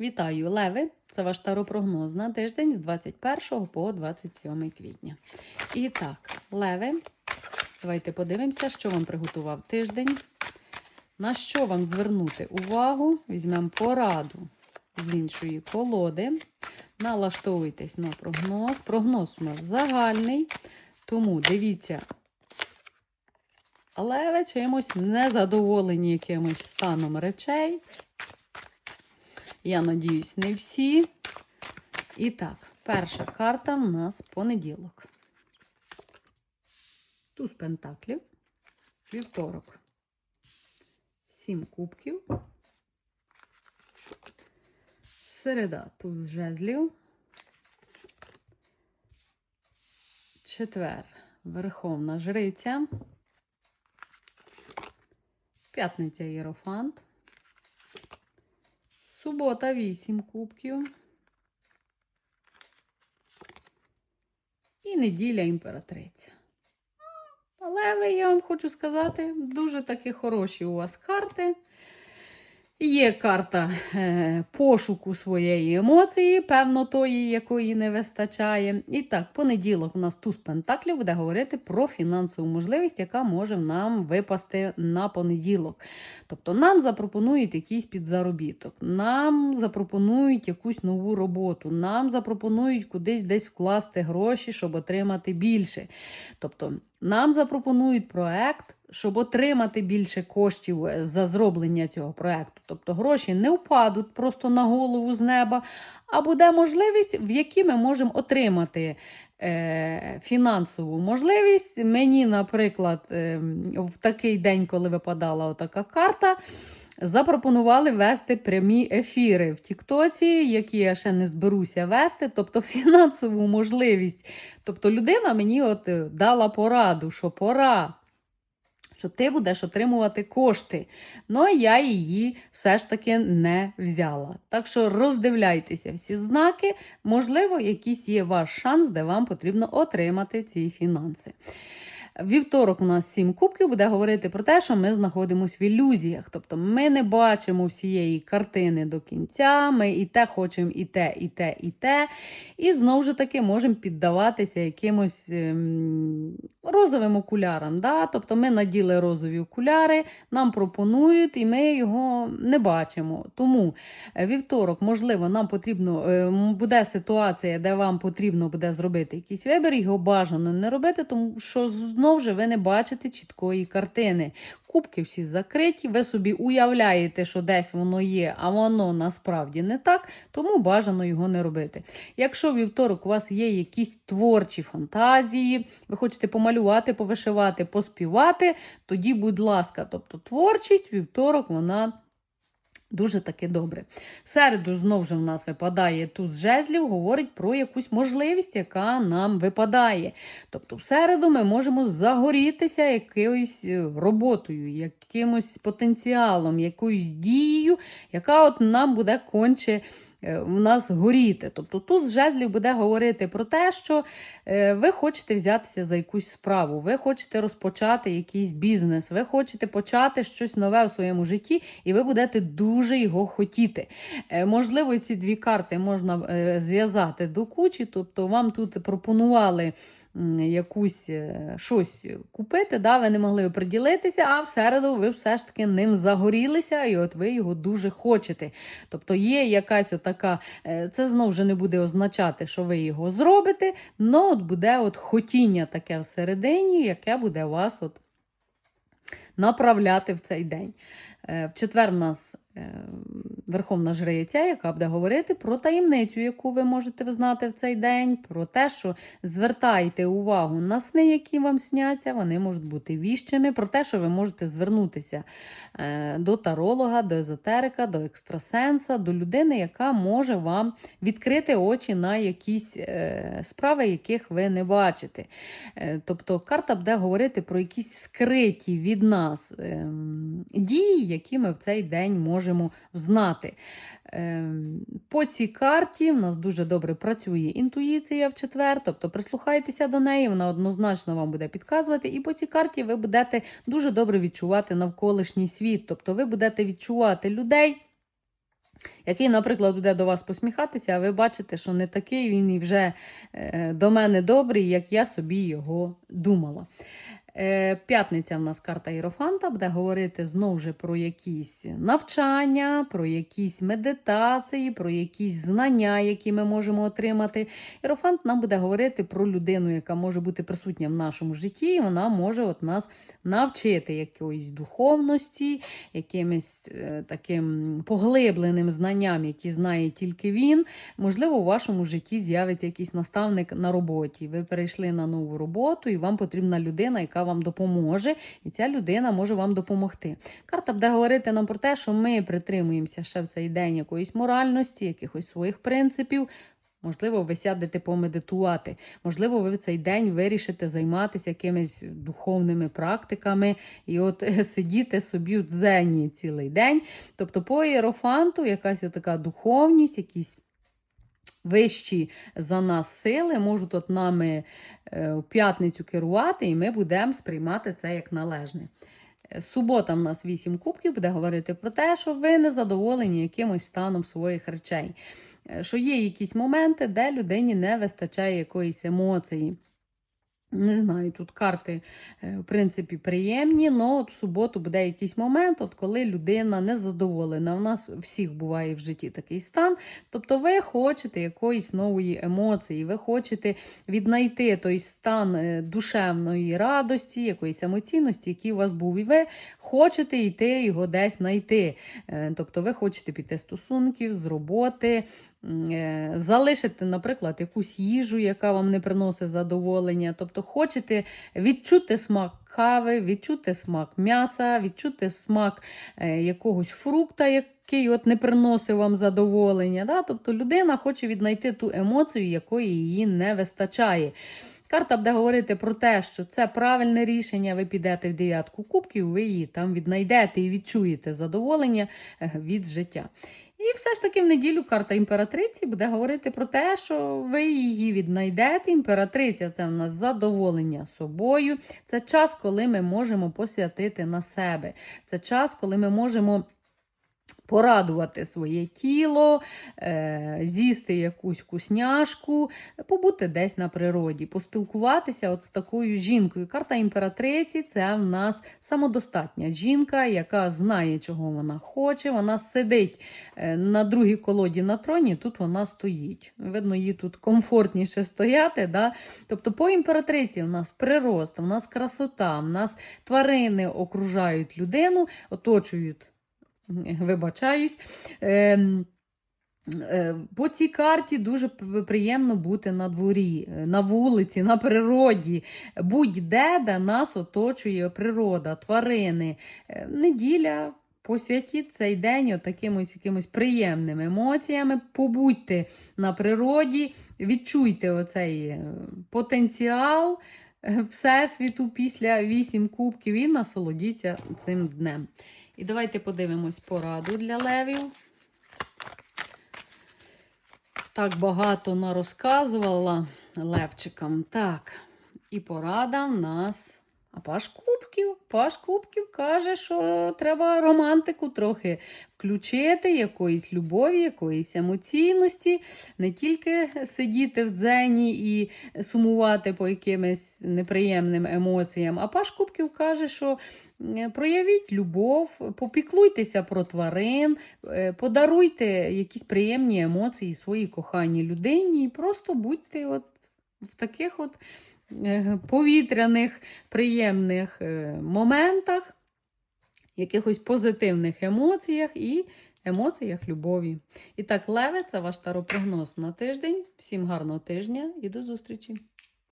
Вітаю, Леви! Це ваш таропрогноз на тиждень з 21 по 27 квітня. І так, Леви, давайте подивимося, що вам приготував тиждень. На що вам звернути увагу? Візьмемо пораду з іншої колоди. Налаштовуйтесь на прогноз. Прогноз у нас загальний, тому дивіться. Леви чимось незадоволені якимось станом речей. Я надіюсь, не всі. І так, перша карта в нас понеділок. Туз пентаклів, вівторок. Сім кубків. Середа туз жезлів. Четвер Верховна Жриця. П'ятниця Єрофант. Субота 8 кубків. І неділя імператриця. Але ви, я вам хочу сказати, дуже такі хороші у вас карти. Є карта е, пошуку своєї емоції, певно, тої, якої не вистачає. І так, понеділок у нас туз Пентаклів буде говорити про фінансову можливість, яка може нам випасти на понеділок. Тобто нам запропонують якийсь підзаробіток, нам запропонують якусь нову роботу, нам запропонують кудись десь вкласти гроші, щоб отримати більше. Тобто нам запропонують проект, щоб отримати більше коштів е, за зроблення цього проекту. Тобто гроші не впадуть просто на голову з неба, а буде можливість, в якій ми можемо отримати е, фінансову можливість. Мені, наприклад, е, в такий день, коли випадала отака карта. Запропонували вести прямі ефіри в Тіктоці, які я ще не зберуся вести, тобто фінансову можливість. Тобто людина мені от е, дала пораду, що пора, що ти будеш отримувати кошти. Ну, я її все ж таки не взяла. Так що роздивляйтеся всі знаки, можливо, якийсь є ваш шанс, де вам потрібно отримати ці фінанси. Вівторок у нас сім кубків буде говорити про те, що ми знаходимося в ілюзіях. Тобто ми не бачимо всієї картини до кінця, ми і те хочемо, і те, і те, і те. І знову ж таки можемо піддаватися якимось ем, розовим окулярам. Да? Тобто ми наділи розові окуляри, нам пропонують, і ми його не бачимо. Тому е, вівторок, можливо, нам потрібно е, буде ситуація, де вам потрібно буде зробити якийсь вибір, його бажано не робити, тому що знову ж ви не бачите чіткої картини. Кубки всі закриті, ви собі уявляєте, що десь воно є, а воно насправді не так, тому бажано його не робити. Якщо вівторок у вас є якісь творчі фантазії, ви хочете помалювати, повишивати, поспівати, тоді, будь ласка, тобто творчість, вівторок, вона. Дуже таки добре. В середу знову ж в нас випадає туз жезлів, говорить про якусь можливість, яка нам випадає. Тобто, в середу ми можемо загорітися якоюсь е, роботою, якимось потенціалом, якоюсь дією, яка от нам буде конче. Е, В нас горіти. Тобто тут з жезлів буде говорити про те, що е, ви хочете взятися за якусь справу, ви хочете розпочати якийсь бізнес, ви хочете почати щось нове у своєму житті, і ви будете дуже його хотіти. Е, Можливо, ці дві карти можна зв'язати до кучі, тобто вам тут пропонували якусь щось купити, да, ви не могли приділитися, а в середу ви все ж таки ним загорілися, і от ви його дуже хочете. Тобто є якась отака, е, це знову ж не буде означати, що ви його зробите, але от буде от хотіння таке всередині, яке буде вас от направляти в цей день. Е, В четвер нас е, Верховна Жриця, яка буде говорити про таємницю, яку ви можете взнати в цей день, про те, що звертайте увагу на сни, які вам сняться, вони можуть бути віщими, про те, що ви можете звернутися е, до таролога, до езотерика, до екстрасенса, до людини, яка може вам відкрити очі на якісь справи, яких ви не бачите. Тобто карта буде говорити про якісь скриті від нас ем, дії, які ми в цей день можемо взнати. Ем, По цій карті в нас дуже добре працює інтуїція в четвер, тобто прислухайтеся до неї, вона однозначно вам буде підказувати. І по цій карті ви будете дуже добре відчувати навколишній світ, тобто ви будете відчувати людей. який, наприклад, буде до вас посміхатися, а ви бачите, що не такий він і вже е, до мене добрий, як я собі його думала. Е, П'ятниця в нас карта Єрофанта буде говорити знову ж про якісь навчання, про якісь медитації, про якісь знання, які ми можемо отримати. Єрофант нам буде говорити про людину, яка може бути присутня в нашому житті, і вона може от нас навчити якоїсь духовності, якимось е, таким поглибленим знанням, які знає тільки він. Можливо, у вашому житті з'явиться якийсь наставник на роботі. Ви перейшли на нову роботу, і вам потрібна людина, яка вам допоможе, і ця людина може вам допомогти. Карта буде говорити нам про те, що ми притримуємося ще в цей день якоїсь моральності, якихось своїх принципів. Можливо, ви сядете помедитувати. Можливо, ви в цей день вирішите займатися якимись духовними практиками і от сидіти собі в дзені цілий день. Тобто, по іерофанту якась така духовність, якісь вищі за нас сили можуть от нами е, в п'ятницю керувати, і ми будемо сприймати це як належне. Е, Субота в нас 8 кубків буде говорити про те, що ви не задоволені якимось станом своїх речей. Е, Що є якісь моменти, де людині не вистачає якоїсь емоції. Не знаю, тут карти, е, в принципі, приємні, але в суботу буде якийсь момент, от коли людина не задоволена. У нас всіх буває в житті такий стан. Тобто ви хочете якоїсь нової емоції, ви хочете віднайти той стан е, душевної радості, якоїсь емоційності, який у вас був, і ви хочете йти його десь знайти. Е, Тобто ви хочете піти стосунків, з роботи, залишити, наприклад, якусь їжу, яка вам не приносить задоволення. Тобто хочете відчути смак кави, відчути смак м'яса, відчути смак е, якогось фрукта, який от не приносить вам задоволення. Да? Тобто людина хоче віднайти ту емоцію, якої її не вистачає. Карта буде говорити про те, що це правильне рішення. Ви підете в дев'ятку кубків, ви її там віднайдете і відчуєте задоволення е, від життя. І все ж таки в неділю карта імператриці буде говорити про те, що ви її віднайдете. Імператриця це в нас задоволення собою. Це час, коли ми можемо посвятити на себе. Це час, коли ми можемо. Порадувати своє тіло, е, з'їсти якусь вкусняшку, побути десь на природі, поспілкуватися от з такою жінкою. Карта імператриці це в нас самодостатня жінка, яка знає, чого вона хоче. Вона сидить е, на другій колоді на троні, тут вона стоїть. Видно, їй тут комфортніше стояти. Да? Тобто, по імператриці в нас прирост, в нас красота, в нас тварини окружають людину, оточують вибачаюсь. Ем, е, По цій карті дуже приємно бути на дворі, е, на вулиці, на природі, будь-де, де нас оточує природа, тварини. Е, Неділя. Посвятіть цей день отакимось якимось приємними емоціями, побудьте на природі, відчуйте оцей потенціал Всесвіту після вісім кубків і насолодіться цим днем. І давайте подивимось пораду для левів. Так багато нарозказувала левчикам. Так, і порада в нас. А Паш Кубків, Паш Кубків каже, що треба романтику трохи включити, якоїсь любові, якоїсь емоційності, не тільки сидіти в дзені і сумувати по якимось неприємним емоціям. А Паш Кубків каже, що проявіть любов, попіклуйтеся про тварин, е, подаруйте якісь приємні емоції своїй коханій людині і просто будьте от в таких от е, повітряних, приємних е, моментах, якихось позитивних емоціях і емоціях любові. І так, Леве, це ваш таропрогноз на тиждень. Всім гарного тижня і до зустрічі!